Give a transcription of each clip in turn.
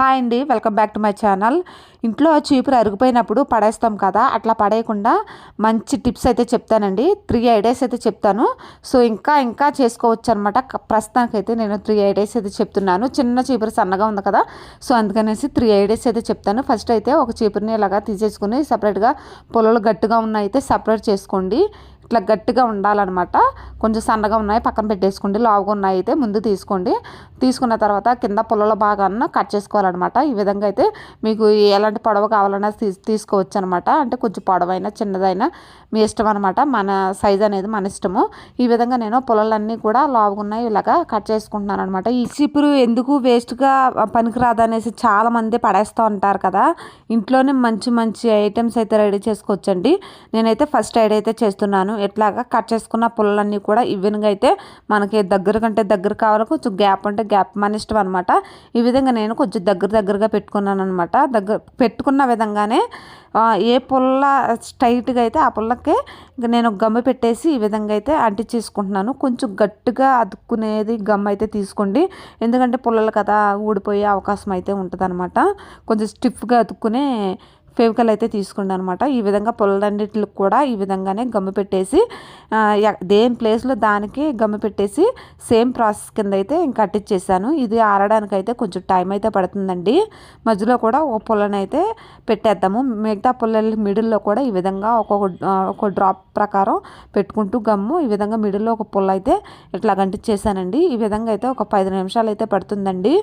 Hi అండి welcome back to my channel. ఇంట్లో చీపురు అరిగిపోయినప్పుడు పడేస్తాం కదా అట్లా పడేయకుండా మంచి టిప్స్ అయితే చెప్తానండి. త్రీ ఐడియాస్ అయితే చెప్తాను. సో ఇంకా ఇంకా చేసుకోవచ్చు అనమాట ప్రస్తుతానికైతే నేను త్రీ ఐడియాస్ అయితే చెప్తున్నాను. చిన్న చీపురు సన్నగా ఉంది కదా సో అందుకనేసి త్రీ ఐడియాస్ అయితే చెప్తాను. ఫస్ట్ అయితే ఒక చీపురుని ఇలాగా తీసేసుకుని సపరేట్గా పొలాలు గట్టిగా ఉన్నాయి అయితే సపరేట్ చేసుకోండి. ఇట్లా గట్టిగా ఉండాలన్నమాట. కొంచెం సన్నగా ఉన్నాయి పక్కన పెట్టేసుకోండి లావుగా ఉన్నాయి అయితే ముందు తీసుకోండి. తీసుకున్న తర్వాత కింద పొలాల భాగాన్ని కట్ చేసుకోవాలన్నమాట. ఈ విధంగా అయితే మీకు ఎలాంటి పొడవ కావాలన్నా తీ తీసుకోవచ్చు అనమాట అంటే కొంచెం పొడవైనా చిన్నదైనా మీ ఇష్టం అనమాట మన సైజ్ అనేది మన ఇష్టము. ఈ విధంగా నేను పొలాలన్నీ కూడా లావుగా ఉన్నాయి ఇలాగా కట్ చేసుకుంటున్నాను అనమాట ఈ చీపురు ఎందుకు వేస్ట్గా పనికిరాదు అనేసి చాలా మంది పడేస్తూ ఉంటారు కదా. ఇంట్లోనే మంచి మంచి ఐటమ్స్ అయితే రెడీ చేసుకోవచ్చండి. నేనైతే ఫస్ట్ ఐడ్ అయితే చేస్తున్నాను. ఎట్లాగా కట్ చేసుకున్న పుల్లలన్నీ కూడా ఈవెన్గా అయితే మనకి దగ్గర కంటే దగ్గర కావాలి. కొంచెం గ్యాప్ అంటే గ్యాప్ మన ఇష్టం అనమాట ఈ విధంగా నేను కొంచెం దగ్గర దగ్గరగా పెట్టుకున్నాను అనమాట దగ్గర పెట్టుకున్న విధంగానే ఏ పుల్ల స్ట్రైట్గా అయితే ఆ పుల్లకి నేను గమ్మ పెట్టేసి ఈ విధంగా అయితే అంటించేసుకుంటున్నాను. కొంచెం గట్టిగా అతుక్కునేది గమ్ అయితే తీసుకోండి. ఎందుకంటే పుల్లలు కదా ఊడిపోయే అవకాశం అయితే ఉంటుంది కొంచెం స్టిఫ్గా అతుక్కునే ఫేవికల్ అయితే తీసుకుంటాను అనమాట ఈ విధంగా పొలలన్నిటికి కూడా ఈ విధంగానే గమ్ము పెట్టేసి దేని ప్లేస్లో దానికి గమ్ము పెట్టేసి సేమ్ ప్రాసెస్ కింద అయితే ఇంకా కట్టించేసాను ఇది ఆరడానికి అయితే కొంచెం టైం అయితే పడుతుందండి. మధ్యలో కూడా ఒక పుల్లని అయితే పెట్టేద్దాము. మిగతా పుల్లల మిడిల్లో కూడా ఈ విధంగా ఒక్కొక్క ఒక డ్రాప్ ప్రకారం పెట్టుకుంటూ గమ్ము ఈ విధంగా మిడిల్లో ఒక పుల్ల అయితే ఇట్లా గంటిచ్చేసానండి. ఈ విధంగా అయితే ఒక పది నిమిషాలు అయితే పడుతుందండి.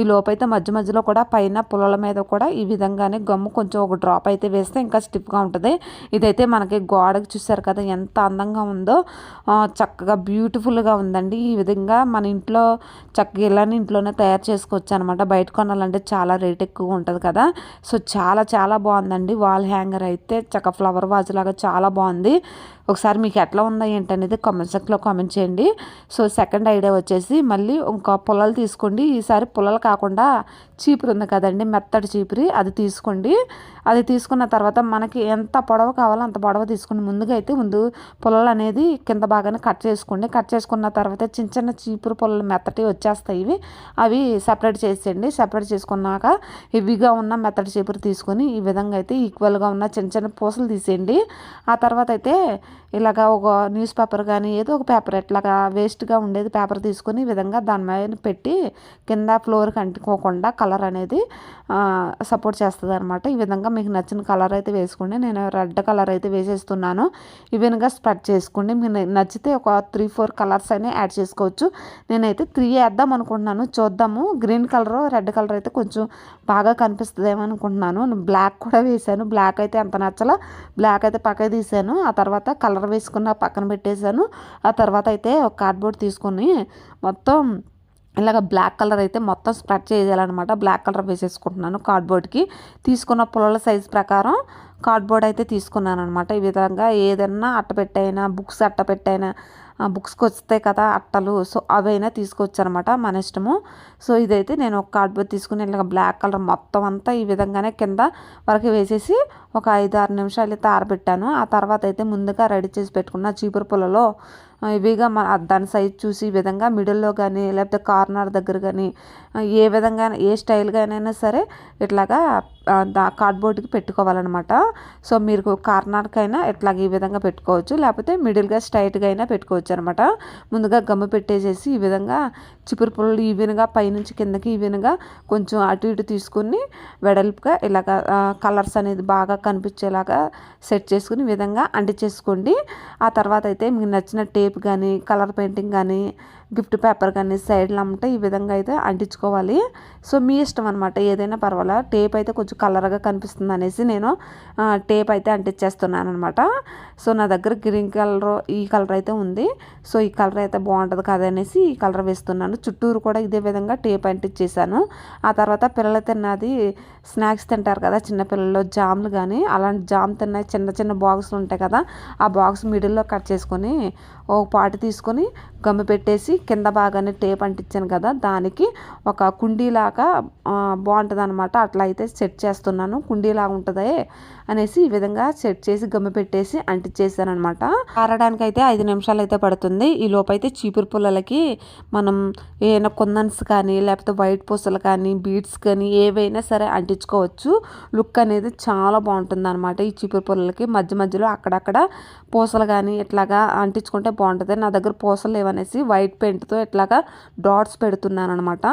ఈ లోపైతే మధ్య మధ్యలో కూడా పైన పుల్లల మీద కూడా ఈ విధంగానే గమ్ము కొంచెం ఒక డ్రాప్ అయితే వేస్తే ఇంకా స్టిఫ్గా ఉంటుంది. ఇదైతే మనకి గోడకి చూసారు కదా ఎంత అందంగా ఉందో. చక్కగా బ్యూటిఫుల్గా ఉందండి. ఈ విధంగా మన ఇంట్లో చక్కగా ఇలానే ఇంట్లోనే తయారు చేసుకోవచ్చు అనమాట బయట కొనాలంటే చాలా రేట్ ఎక్కువ ఉంటుంది కదా. సో చాలా చాలా బాగుందండి. వాల్ హ్యాంగర్ అయితే చక్క ఫ్లవర్ వాజ్ లాగా చాలా బాగుంది. ఒకసారి మీకు ఎట్లా ఉందా ఏంటనేది కామెంట్ సెక్షన్లో కామెంట్ చేయండి. సో సెకండ్ ఐడియా వచ్చేసి మళ్ళీ ఇంకా పొలాలు తీసుకోండి. ఈసారి పొలాలు కాకుండా చీపురు ఉంది కదండి. మెత్తడి చీపురి. అది తీసుకోండి. అది తీసుకున్న తర్వాత మనకి ఎంత పొడవ కావాలో అంత పొడవ తీసుకుని ముందుగా అయితే ముందు పుల్లలు అనేది కింద బాగానే కట్ చేసుకోండి. కట్ చేసుకున్న తర్వాత చిన్న చిన్న చీపురు పుల్లలు మెత్తటి వచ్చేస్తాయి ఇవి. అవి సపరేట్ చేసేయండి. సపరేట్ చేసుకున్నాక హెవీగా ఉన్న మెత్తటి చీపురు తీసుకొని ఈ విధంగా అయితే ఈక్వల్గా ఉన్న చిన్న చిన్న పూసలు తీసేయండి. ఆ తర్వాత అయితే ఇలాగ ఒక న్యూస్ పేపర్ కానీ ఏదో ఒక పేపర్ ఎట్లాగా వేస్ట్గా ఉండేది పేపర్ తీసుకొని ఈ విధంగా దాని మీద పెట్టి కింద ఫ్లోర్కి అంటుకోకుండా కలర్ అనేది సపోర్ట్ చేస్తుంది అనమాట ఈ విధంగా మీకు నచ్చిన కలర్ అయితే వేసుకోండి. నేను రెడ్ కలర్ అయితే వేసేస్తున్నాను. ఈవెన్గా స్ప్రెడ్ చేసుకోండి. మీకు నచ్చితే ఒక త్రీ ఫోర్ కలర్స్ అయినా యాడ్ చేసుకోవచ్చు. నేనైతే త్రీ వేద్దాం అనుకుంటున్నాను. చూద్దాము. గ్రీన్ కలర్ రెడ్ కలర్ అయితే కొంచెం బాగా కనిపిస్తుందేమో అనుకుంటున్నాను. బ్లాక్ కూడా వేసాను బ్లాక్ అయితే అంత నచ్చల? బ్లాక్ అయితే పక్క తీసాను ఆ తర్వాత కలర్ వేసుకున్న పక్కన పెట్టేశాను. ఆ తర్వాత అయితే ఒక కార్డ్బోర్డ్ తీసుకొని మొత్తం ఇలాగ బ్లాక్ కలర్ అయితే మొత్తం స్ప్రెడ్ చేయాలన్నమాట. బ్లాక్ కలర్ వేసేసుకుంటున్నాను కార్డ్బోర్డ్కి తీసుకున్న పుల్లల సైజ్ ప్రకారం కార్డ్బోర్డ్ అయితే తీసుకున్నాను అనమాట ఈ విధంగా ఏదన్నా అట్టపెట్టైనా బుక్స్ అట్టపెట్టైనా బుక్స్కి వస్తాయి కదా అట్టలు సో అవైనా తీసుకోవచ్చు అనమాట మన ఇష్టము. సో ఇదైతే నేను ఒక కార్డ్బోర్డ్ తీసుకుని ఇలాగ బ్లాక్ కలర్ మొత్తం అంతా ఈ విధంగానే కింద వరకు వేసేసి ఒక ఐదు ఆరు నిమిషాలు అయితే ఆరబెట్టాను. ఆ తర్వాత అయితే ముందుగా రెడీ చేసి పెట్టుకున్న చీపురు పుల్లలో ఇవిగా మన దాని సైజ్ చూసి ఈ విధంగా మిడిల్లో కానీ లేకపోతే కార్నర్ దగ్గర కానీ ఏ విధంగా ఏ స్టైల్గానైనా సరే ఇట్లాగా కార్డ్బోర్డ్కి పెట్టుకోవాలన్నమాట. సో మీరు కార్నర్కైనా ఎట్లాగ ఈ విధంగా పెట్టుకోవచ్చు. లేకపోతే మిడిల్గా స్ట్రైట్గా అయినా పెట్టుకోవచ్చు అనమాట ముందుగా గమ్ము పెట్టేసేసి ఈ విధంగా చిపురు పుల్లలు ఈవెన్గా పైనుంచి కిందకి ఈవెన్గా కొంచెం అటు ఇటు తీసుకుని వెడల్పుగా ఇలాగ కలర్స్ అనేది బాగా కనిపించేలాగా సెట్ చేసుకుని ఈ విధంగా అంటించేసుకోండి. ఆ తర్వాత అయితే మీకు నచ్చిన టేప్ కానీ కలర్ పెయింటింగ్ కానీ గిఫ్ట్ పేపర్ కానీ సైడ్లు అమ్మంటే ఈ విధంగా అయితే అంటించుకోవాలి. సో మీ ఇష్టం అనమాట ఏదైనా పర్వాలా? టేప్ అయితే కొంచెం కలర్గా కనిపిస్తుంది అనేసి నేను టేప్ అయితే అంటించేస్తున్నాను అనమాట సో నా దగ్గర గ్రీన్ కలర్ ఈ కలర్ అయితే ఉంది. సో ఈ కలర్ అయితే బాగుంటుంది కదా అనేసి ఈ కలర్ వేస్తున్నాను. చుట్టూరు కూడా ఇదే విధంగా టేప్ అంటించేసాను ఆ తర్వాత పిల్లలు తిన్నది స్నాక్స్ తింటారు కదా చిన్నపిల్లలు జామ్లు కానీ అలాంటి జామ్ తిన్న చిన్న చిన్న బాక్సులు ఉంటాయి కదా ఆ బాక్స్ మిడిల్లో కట్ చేసుకొని ఒక పాటు తీసుకొని గమ్ము పెట్టేసి కింద బాగానే టేప్ అంటించాను కదా దానికి ఒక కుండీలాగా బాగుంటుంది అనమాట అట్లా అయితే సెట్ చేస్తున్నాను. కుండీలాగా ఉంటుందే అనేసి ఈ విధంగా సెట్ చేసి గమ్మ పెట్టేసి అంటించేసాను అనమాట ఆరడానికి అయితే ఐదు నిమిషాలు అయితే పడుతుంది. ఈ లోపైతే చీపురు పుల్లలకి మనం ఏమైనా కుందన్స్ కానీ లేకపోతే వైట్ పూసలు కానీ బీడ్స్ కానీ ఏవైనా సరే అంటించుకోవచ్చు. లుక్ అనేది చాలా బాగుంటుంది అనమాట ఈ చీపురు పుల్లలకి. మధ్య మధ్యలో అక్కడక్కడ పూసలు కానీ ఇట్లాగా అంటించుకుంటే బాగుంటుంది. నా దగ్గర పూసలు లేవనేసి వైట్ పెయింట్తో ఇట్లాగా డాట్స్ పెడుతున్నాను అనమాట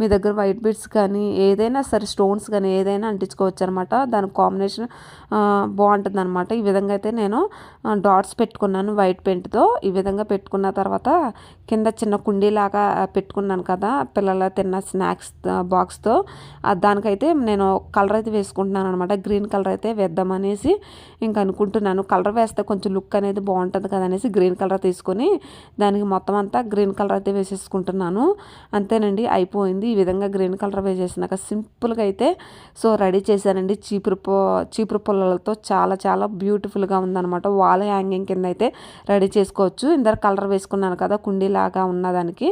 మీ దగ్గర వైట్ బీడ్స్ కానీ ఏదైనా సరే స్టోన్స్ కానీ ఏదైనా అంటించుకోవచ్చు అనమాట దాని కాంబినేషన్ బాగుంటుంది అనమాట ఈ విధంగా అయితే నేను డాట్స్ పెట్టుకున్నాను వైట్ పెయింట్తో. ఈ విధంగా పెట్టుకున్న తర్వాత కింద చిన్న కుండీలాగా పెట్టుకున్నాను కదా పిల్లల తిన్న స్నాక్స్ బాక్స్తో. దానికైతే నేను కలర్ అయితే వేసుకుంటున్నాను అనమాట గ్రీన్ కలర్ అయితే వేద్దామనేసి ఇంక అనుకుంటున్నాను. కలర్ వేస్తే కొంచెం లుక్ అనేది బాగుంటుంది కదా అనేసి గ్రీన్ కలర్ తీసుకొని దానికి మొత్తం అంతా గ్రీన్ కలర్ అయితే వేసేసుకుంటున్నాను. అంతేనండి అయిపోయింది. ఈ విధంగా గ్రీన్ కలర్ వేసేసినాక సింపుల్గా అయితే సో రెడీ చేశానండి. చీపురు చీపురు పుల్లలతో చాలా చాలా బ్యూటిఫుల్గా ఉందన్నమాట. వాల్ హ్యాంగింగ్ కింద అయితే రెడీ చేసుకోవచ్చు. ఇందరు కలర్ వేసుకున్నాను కదా కుండీలాగా ఉన్నదానికి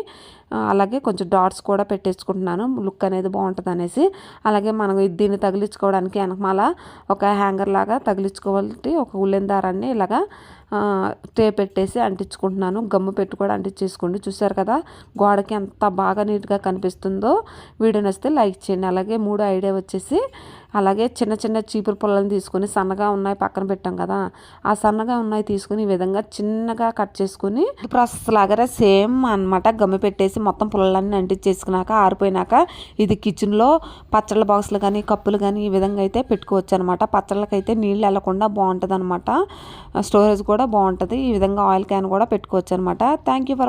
అలాగే కొంచెం డాట్స్ కూడా పెట్టేసుకుంటున్నాను. లుక్ అనేది బాగుంటుంది అనేసి అలాగే మనం దీన్ని తగిలించుకోవడానికి వెనకమాల ఒక హ్యాంగర్ లాగా తగిలించుకోవాలి ఒక ఉల్లెన్ దారాన్ని ఇలాగా టే పెట్టేసి అంటించుకుంటున్నాను. గమ్ము పెట్టి కూడా అంటించేసుకోండి. చూసారు కదా గోడకి ఎంత బాగా నీట్గా కనిపిస్తుందో. వీడియో నచ్చితే లైక్ చేయండి. అలాగే మూడో ఐడియా వచ్చేసి అలాగే చిన్న చిన్న చీపురు పుల్లలను తీసుకొని సన్నగా ఉన్నాయి పక్కన పెట్టాం కదా. ఆ సన్నగా ఉన్నాయి తీసుకుని ఈ విధంగా చిన్నగా కట్ చేసుకుని ప్రాసెస్ లాగానే సేమ్ అనమాట గమ్ము పెట్టేసి మొత్తం పుల్లలన్నీ అంటించేసుకున్నాక ఆరిపోయినాక ఇది కిచెన్లో పచ్చళ్ళ బాక్సులు కానీ కప్పులు కానీ ఈ విధంగా అయితే పెట్టుకోవచ్చు అనమాట పచ్చళ్ళకైతే నీళ్ళు వెళ్ళకుండా బాగుంటుంది అనమాట స్టోరేజ్ కూడా బాగుంటుంది. ఈ విధంగా ఆయిల్ క్యాన్ కూడా పెట్టుకోవచ్చు అనమాట థ్యాంక్ యూ ఫర్